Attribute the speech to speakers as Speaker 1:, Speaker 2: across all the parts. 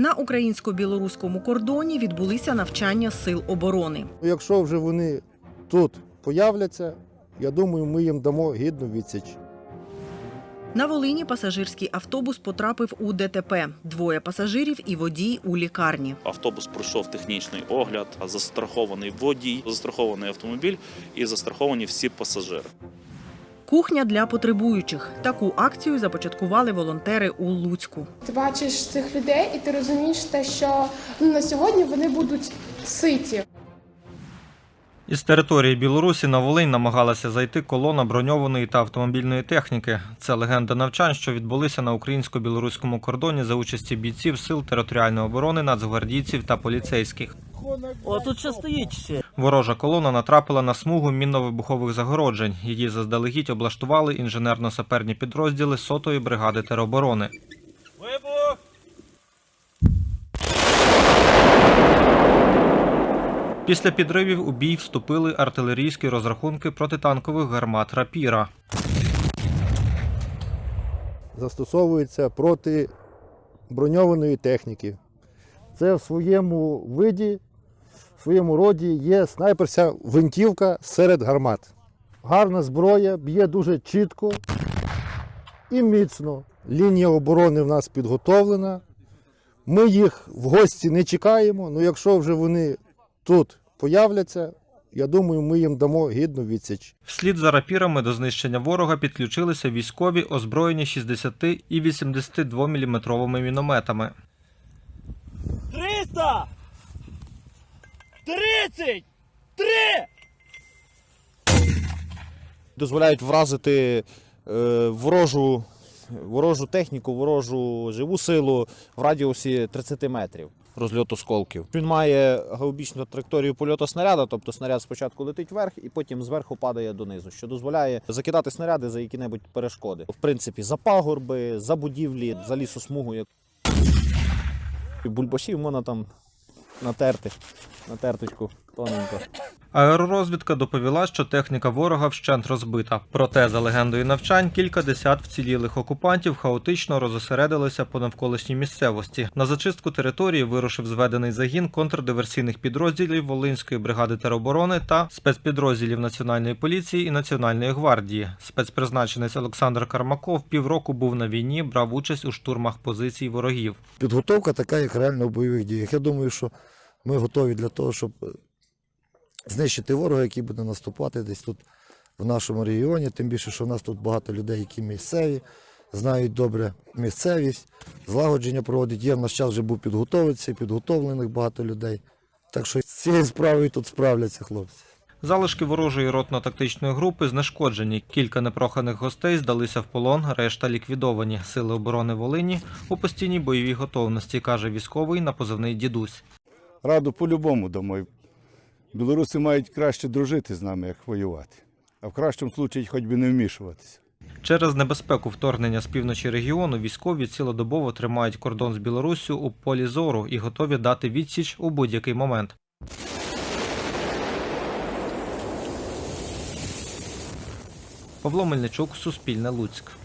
Speaker 1: На українсько-білоруському кордоні відбулися навчання сил оборони.
Speaker 2: Якщо вже вони тут появляться, я думаю, ми їм дамо гідну відсіч.
Speaker 1: На Волині пасажирський автобус потрапив у ДТП. Двоє пасажирів і водій у лікарні.
Speaker 3: Автобус пройшов технічний огляд, застрахований водій, застрахований автомобіль і застраховані всі пасажири.
Speaker 1: Кухня для потребуючих. Таку акцію започаткували волонтери у Луцьку.
Speaker 4: Ти бачиш цих людей, і ти розумієш те, що ну, на сьогодні вони будуть ситі.
Speaker 5: Із території Білорусі на Волинь намагалася зайти колона броньованої та автомобільної техніки. Це легенда навчань, що відбулися на українсько-білоруському кордоні за участі бійців сил територіальної оборони, нацгвардійців та поліцейських.
Speaker 6: О, тут ще стоїть ще.
Speaker 5: Ворожа колона натрапила на смугу мінно-вибухових загороджень. Її заздалегідь облаштували інженерно-саперні підрозділи сотої бригади тероборони.
Speaker 6: Вибух!
Speaker 5: Після підривів у бій вступили артилерійські розрахунки протитанкових гармат рапіра.
Speaker 2: Застосовується проти броньованої техніки. Це в своєму виді, в своєму роді є снайперська гвинтівка серед гармат. Гарна зброя, б'є дуже чітко і міцно. Лінія оборони в нас підготовлена. Ми їх в гості не чекаємо, але якщо вже вони тут появляться, я думаю, ми їм дамо гідну відсіч.
Speaker 5: Вслід за рапірами до знищення ворога підключилися військові, озброєні 60 і 82 мм мінометами.
Speaker 6: 300! 30! 3!
Speaker 7: дозволяють вразити е, ворожу, ворожу техніку, ворожу живу силу в радіусі 30 метрів розльоту осколків. Він має гаубічну траєкторію польоту снаряда, тобто снаряд спочатку летить вверх і потім зверху падає донизу, що дозволяє закидати снаряди за які-небудь перешкоди. В принципі, за пагорби, за будівлі, за лісосмугу. Бульбашів можна там натерти, на терточку тоненько.
Speaker 5: Аеророзвідка доповіла, що техніка ворога вщент розбита. Проте, за легендою навчань, кілька десят вцілілих окупантів хаотично розосередилися по навколишній місцевості. На зачистку території вирушив зведений загін контрдиверсійних підрозділів Волинської бригади тероборони та спецпідрозділів Національної поліції і Національної гвардії. Спецпризначенець Олександр Кармаков півроку був на війні, брав участь у штурмах позицій ворогів.
Speaker 2: Підготовка така, як реально в бойових діях. Я думаю, що ми готові для того, щоб знищити ворога, який буде наступати десь тут в нашому регіоні. Тим більше, що в нас тут багато людей, які місцеві, знають добре місцевість, злагодження проводять. Є в наш час вже був підготовитися, підготовлених багато людей. Так що з цією справою тут справляться хлопці.
Speaker 5: Залишки ворожої ротно-тактичної групи знешкоджені. Кілька непроханих гостей здалися в полон, решта ліквідовані. Сили оборони Волині у постійній бойовій готовності, каже військовий на позивний дідусь.
Speaker 8: Раду по-любому дамо. Білоруси мають краще дружити з нами, як воювати. А в кращому випадку хоч би не вмішуватися.
Speaker 5: Через небезпеку вторгнення з півночі регіону військові цілодобово тримають кордон з Білоруссю у полі зору і готові дати відсіч у будь-який момент. Павло Мельничук, Суспільне Луцьк.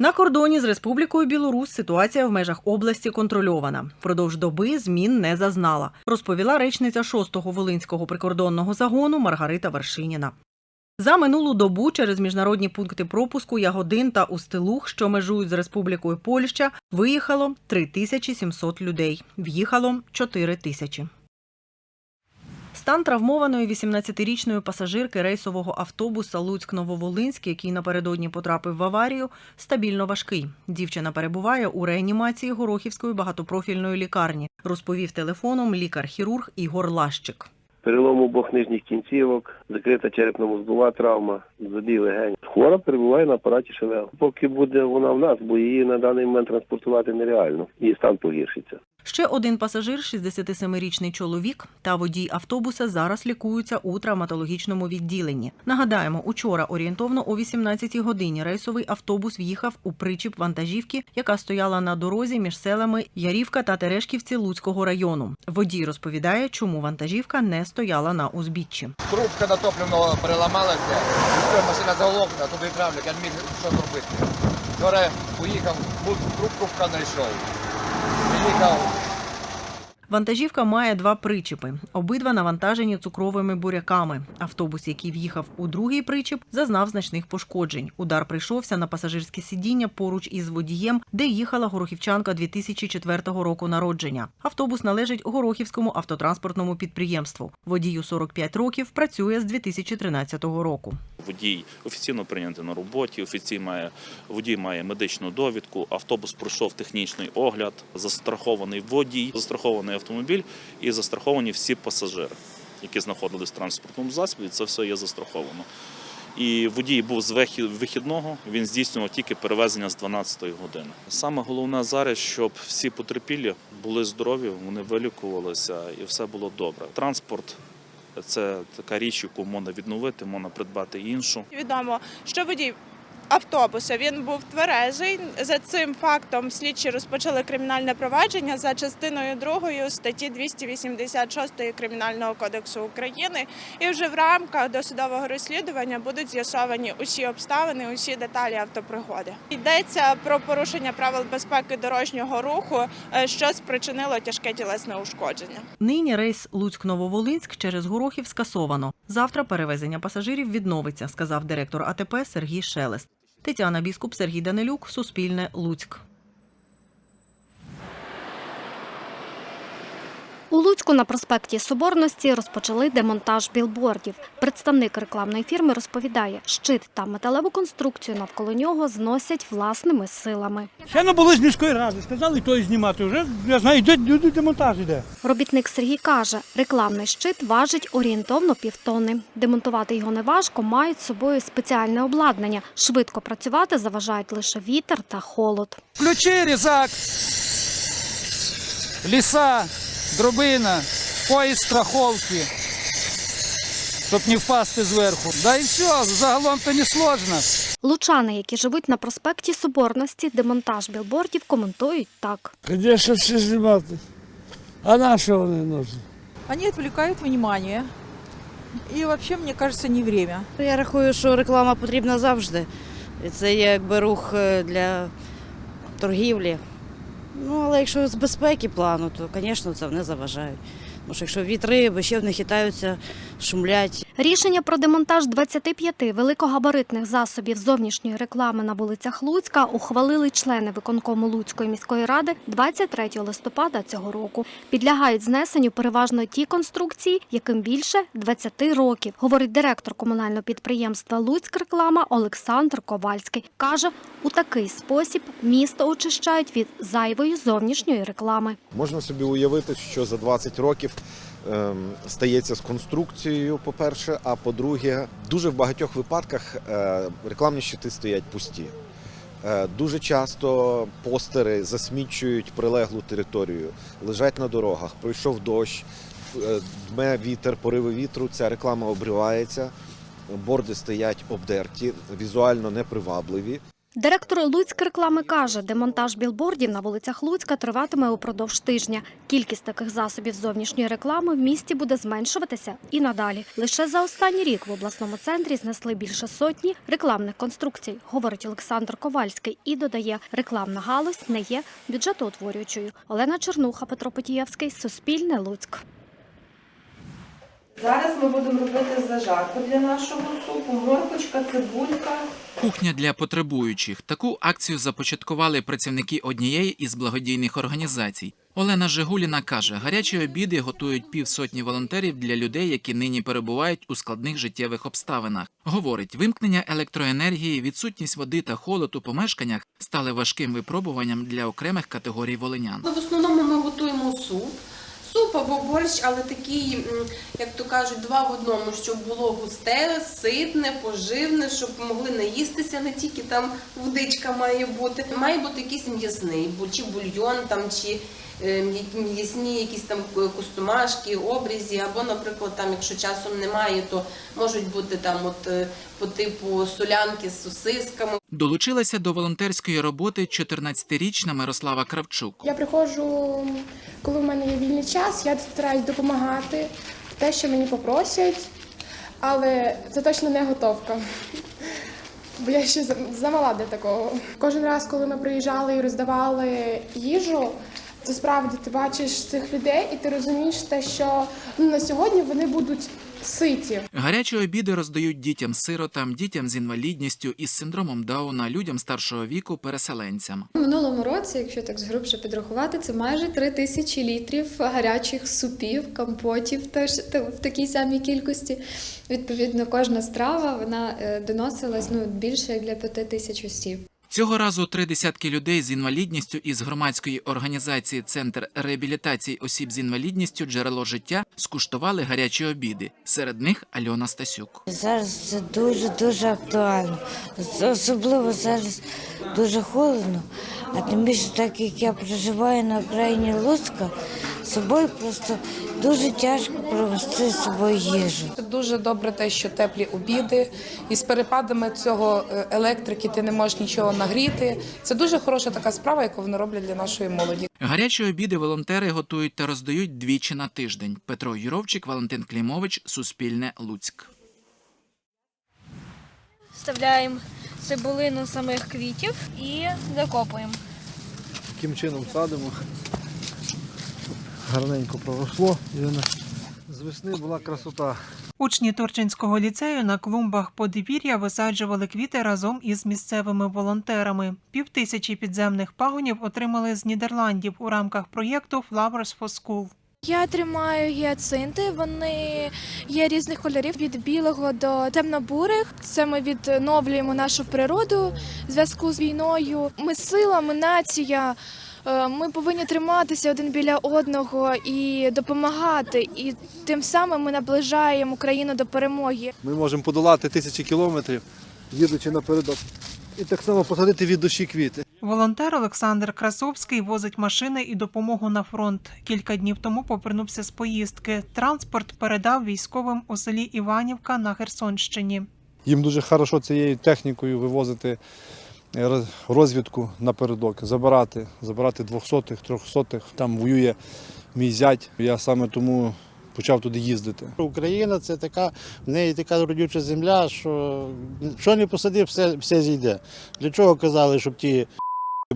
Speaker 1: На кордоні з Республікою Білорусь ситуація в межах області контрольована. Продовж доби змін не зазнала, розповіла речниця 6-го Волинського прикордонного загону Маргарита Вершиніна. За минулу добу через міжнародні пункти пропуску Ягодин та Устилух, що межують з Республікою Польща, виїхало 3700 людей. В'їхало 4 тисячі. Стан травмованої 18-річної пасажирки рейсового автобуса Луцьк-Нововолинськ, який напередодні потрапив в аварію, стабільно важкий. Дівчина перебуває у реанімації Горохівської багатопрофільної лікарні, розповів телефоном лікар-хірург Ігор Лащик.
Speaker 9: перелом обох нижніх кінцівок, закрита черепно-мозгова травма, забій легень. Хвора перебуває на апараті ШВЛ. Поки буде вона в нас, бо її на даний момент транспортувати нереально. Її стан погіршиться.
Speaker 1: Ще один пасажир, 67-річний чоловік та водій автобуса зараз лікуються у травматологічному відділенні. Нагадаємо, учора орієнтовно о 18-й годині рейсовий автобус в'їхав у причіп вантажівки, яка стояла на дорозі між селами Ярівка та Терешківці Луцького району. Водій розповідає, чому вантажівка не стояла на узбіччі.
Speaker 10: Трубка на топливного переламалася, машина заглохла, туди травлять, я не міг що зробити. Вчора поїхав, трубку знайшов. Приїхав,
Speaker 1: Вантажівка має два причіпи. Обидва навантажені цукровими буряками. Автобус, який в'їхав у другий причіп, зазнав значних пошкоджень. Удар прийшовся на пасажирське сидіння поруч із водієм, де їхала горохівчанка 2004 року народження. Автобус належить Горохівському автотранспортному підприємству. Водію 45 років працює з 2013 року.
Speaker 3: Водій офіційно прийнятий на роботі, офіційно має водій має медичну довідку. Автобус пройшов технічний огляд, застрахований водій, застрахований автомобіль і застраховані всі пасажири, які знаходились в транспортному засобі. Це все є застраховано. І водій був з вихідного, він здійснював тільки перевезення з 12-ї години. Саме головне зараз, щоб всі потерпілі були здорові, вони вилікувалися і все було добре. Транспорт це така річ, яку можна відновити, можна придбати іншу.
Speaker 11: Відомо, що водій автобуса він був тверезий. За цим фактом слідчі розпочали кримінальне провадження за частиною 2 статті 286 Кримінального кодексу України. І вже в рамках досудового розслідування будуть з'ясовані усі обставини, усі деталі автопригоди. Йдеться про порушення правил безпеки дорожнього руху, е, що спричинило тяжке тілесне ушкодження.
Speaker 1: Нині рейс Луцьк-Нововолинськ через Горохів скасовано. Завтра перевезення пасажирів відновиться, сказав директор АТП Сергій Шелест. Тетяна Біскуп, Сергій Данилюк, Суспільне, Луцьк.
Speaker 12: У Луцьку на проспекті Соборності розпочали демонтаж білбордів. Представник рекламної фірми розповідає, щит та металеву конструкцію навколо нього зносять власними силами.
Speaker 6: Ще не були з міської ради, сказали то і знімати. Вже, я знаю, йде, йде демонтаж іде.
Speaker 12: Робітник Сергій каже, рекламний щит важить орієнтовно півтони. Демонтувати його неважко, мають з собою спеціальне обладнання. Швидко працювати заважають лише вітер та холод.
Speaker 6: Ключі, різак, ліса, дробина, поїзд страховки, щоб не впасти зверху. Да і все, загалом то не сложно.
Speaker 12: Лучани, які живуть на проспекті Соборності, демонтаж білбордів коментують так.
Speaker 6: Звісно, все знімати. А на що вони нужні?
Speaker 11: Вони відволікають внимание. І взагалі, мені кажеться, не время.
Speaker 13: Я рахую, що реклама потрібна завжди. Це є якби рух е, для торгівлі. Ну, але якщо з безпеки плану, то, звісно, це не заважають. Тому що якщо вітри, бо ще в них хитаються, шумлять.
Speaker 12: Рішення про демонтаж 25 великогабаритних засобів зовнішньої реклами на вулицях Луцька ухвалили члени виконкому Луцької міської ради 23 листопада цього року. Підлягають знесенню переважно ті конструкції, яким більше 20 років, говорить директор комунального підприємства Луцьк реклама Олександр Ковальський. Каже, у такий спосіб місто очищають від зайвої зовнішньої реклами.
Speaker 7: Можна собі уявити, що за 20 років стається з конструкцією, по-перше, а по-друге, дуже в багатьох випадках е, рекламні щити стоять пусті. Е, Дуже часто постери засмічують прилеглу територію, лежать на дорогах, пройшов дощ, е, дме вітер, пориви вітру, ця реклама обривається, борди стоять обдерті, візуально непривабливі.
Speaker 12: Директор Луцьк реклами каже, демонтаж білбордів на вулицях Луцька триватиме упродовж тижня. Кількість таких засобів зовнішньої реклами в місті буде зменшуватися і надалі. Лише за останній рік в обласному центрі знесли більше сотні рекламних конструкцій, говорить Олександр Ковальський і додає, рекламна галузь не є бюджетоутворюючою. Олена Чернуха, Петро Потієвський, Суспільне Луцьк.
Speaker 11: Зараз ми будемо робити зажарку для нашого супу. Моркочка, цибулька.
Speaker 14: Кухня для потребуючих. Таку акцію започаткували працівники однієї із благодійних організацій. Олена Жигуліна каже, гарячі обіди готують півсотні волонтерів для людей, які нині перебувають у складних життєвих обставинах. Говорить, вимкнення електроенергії, відсутність води та холод у помешканнях стали важким випробуванням для окремих категорій волинян.
Speaker 11: В основному ми готуємо суп.
Speaker 15: Суп або борщ, але такий, як то кажуть, два в одному, щоб було густе, ситне, поживне, щоб могли наїстися, не тільки там водичка має бути. Має бути якийсь м'ясний, чи бульйон там, чи м'ясні якісь там ку- кустомашки, обрізі, або, наприклад, там, якщо часом немає, то можуть бути там от е, по типу солянки з сосисками.
Speaker 14: Долучилася до волонтерської роботи 14-річна Мирослава Кравчук.
Speaker 4: Я приходжу, коли в мене є вільний час, я стараюсь допомагати те, що мені попросять, але це точно не готовка. Бо я ще замала для такого. Кожен раз, коли ми приїжджали і роздавали їжу, справді ти бачиш цих людей, і ти розумієш те, що ну, на сьогодні вони будуть ситі.
Speaker 14: Гарячі обіди роздають дітям-сиротам, дітям з інвалідністю із синдромом Дауна, людям старшого віку, переселенцям.
Speaker 16: У минулому році, якщо так згрубше підрахувати, це майже 3 тисячі літрів гарячих супів, компотів теж в такій самій кількості. Відповідно, кожна страва вона е, доносилась ну, більше як для 5 тисяч осіб.
Speaker 14: Цього разу три десятки людей з інвалідністю із громадської організації Центр реабілітації осіб з інвалідністю Джерело життя скуштували гарячі обіди. Серед них Альона Стасюк.
Speaker 17: Зараз це дуже дуже актуально. Особливо зараз дуже холодно, а тим більше так як я проживаю на окраїні Луцька, з собою просто дуже тяжко провести з собою їжу.
Speaker 18: Дуже добре те, що теплі обіди, і з перепадами цього е, електрики ти не можеш нічого нагріти. Це дуже хороша така справа, яку вони роблять для нашої молоді.
Speaker 14: Гарячі обіди волонтери готують та роздають двічі на тиждень. Петро Юровчик, Валентин Клімович, Суспільне, Луцьк.
Speaker 19: Вставляємо цибулину самих квітів і закопуємо.
Speaker 20: Таким чином садимо. Гарненько проросло. І воно з весни була красота.
Speaker 21: Учні Торчинського ліцею на клумбах подвір'я висаджували квіти разом із місцевими волонтерами. Півтисячі підземних пагонів отримали з Нідерландів у рамках проєкту Flowers for School.
Speaker 22: Я тримаю гіацинти. Вони є різних кольорів від білого до темно-бурих. Це ми відновлюємо нашу природу в зв'язку з війною. Ми сила, ми нація. Е, Ми повинні триматися один біля одного і допомагати. І тим самим ми наближаємо Україну до перемоги.
Speaker 20: Ми можемо подолати тисячі кілометрів, їдучи напередок. І так само посадити від душі квіти.
Speaker 21: Волонтер Олександр Красовський возить машини і допомогу на фронт. Кілька днів тому повернувся з поїздки. Транспорт передав військовим у селі Іванівка на Херсонщині.
Speaker 20: Їм дуже хорошо цією технікою вивозити розвідку напередок, забирати, забирати двохсотих, трьохсотих. Там воює мій зять. Я саме тому почав туди їздити.
Speaker 23: Україна це така, в неї така родюча земля, що що не посадив, все, все зійде. Для чого казали, щоб ті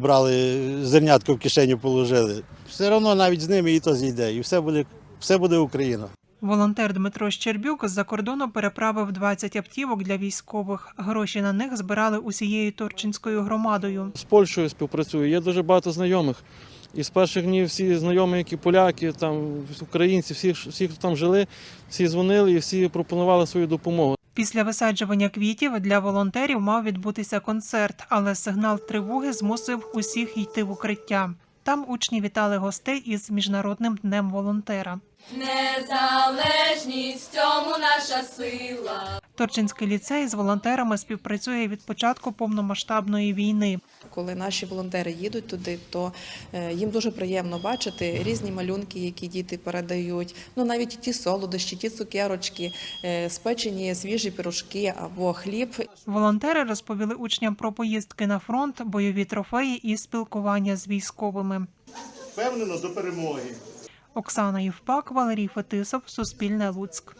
Speaker 23: брали зернятко в кишеню положили? Все одно навіть з ними і то зійде, і все буде, все буде Україна.
Speaker 21: Волонтер Дмитро Щербюк з-за кордону переправив 20 автівок для військових. Гроші на них збирали усією Торчинською громадою.
Speaker 24: з Польщею співпрацюю. Є дуже багато знайомих. І з перших днів всі знайомі, які поляки, там українці, всі, всі, хто там жили, всі дзвонили і всі пропонували свою допомогу.
Speaker 21: Після висаджування квітів для волонтерів мав відбутися концерт, але сигнал тривоги змусив усіх йти в укриття. Там учні вітали гостей із міжнародним днем волонтера.
Speaker 25: Незалежність цьому наша сила.
Speaker 21: Торчинський ліцей з волонтерами співпрацює від початку повномасштабної війни.
Speaker 13: Коли наші волонтери їдуть туди, то е, їм дуже приємно бачити різні малюнки, які діти передають. Ну навіть ті солодощі, ті цукерочки, е, спечені свіжі пирожки або хліб.
Speaker 21: Волонтери розповіли учням про поїздки на фронт, бойові трофеї і спілкування з військовими.
Speaker 23: Впевнено до перемоги.
Speaker 21: Оксана Євпак, Валерій Фетисов, Суспільне Луцьк.